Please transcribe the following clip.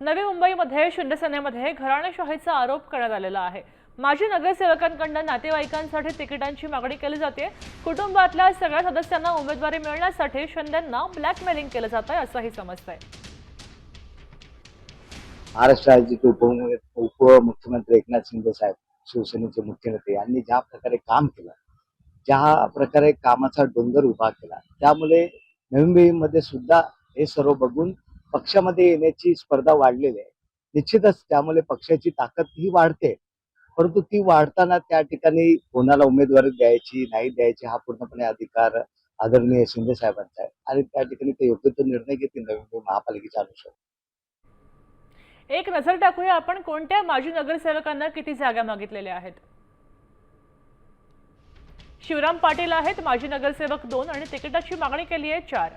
नवी मुंबईमध्ये शिंदेसेनेमध्ये घराणेशाहीचा आरोप करण्यात आलेला आहे. माजी नगरसेवकांकडनं नातेवाईकांसाठी तिकिटांची मागणी केली जाते. कुटुंबातल्या सगळ्या सदस्यांना उमेदवारी मिळण्यासाठी शिंदेंना ब्लॅकमेलिंग केलं जात आहे असंही समजतंय. महाराष्ट्र राज्याचे उपमुख्यमंत्री एकनाथ शिंदे साहेब शिवसेनेचे मुख्य नेते यांनी ज्या प्रकारे काम केलं ज्या प्रकारे कामाचा डोंगर उभा केला त्यामुळे नवी मुंबईमध्ये सुद्धा हे सर्व बघून पक्षामध्ये येण्याची स्पर्धा वाढलेली आहे. निश्चितच त्यामुळे पक्षाची ताकद ही वाढते. परंतु ती वाढताना त्या ठिकाणी कोणाला उमेदवारी द्यायची नाही द्यायची हा पूर्णपणे अधिकार आदरणीय शिंदे साहेबांचा आहे. आणि त्या ठिकाणी ते योग्य तो निर्णय घेतील नवी मुंबई महापालिकेच्या अनुषंगाने. एक नजर टाकूया आपण कोणत्या माजी नगरसेवकांना किती जागा मागितलेल्या आहेत? शिवराम पाटील आहेत माजी नगरसेवक दोन आणि तिकिटाची मागणी केली आहे चार.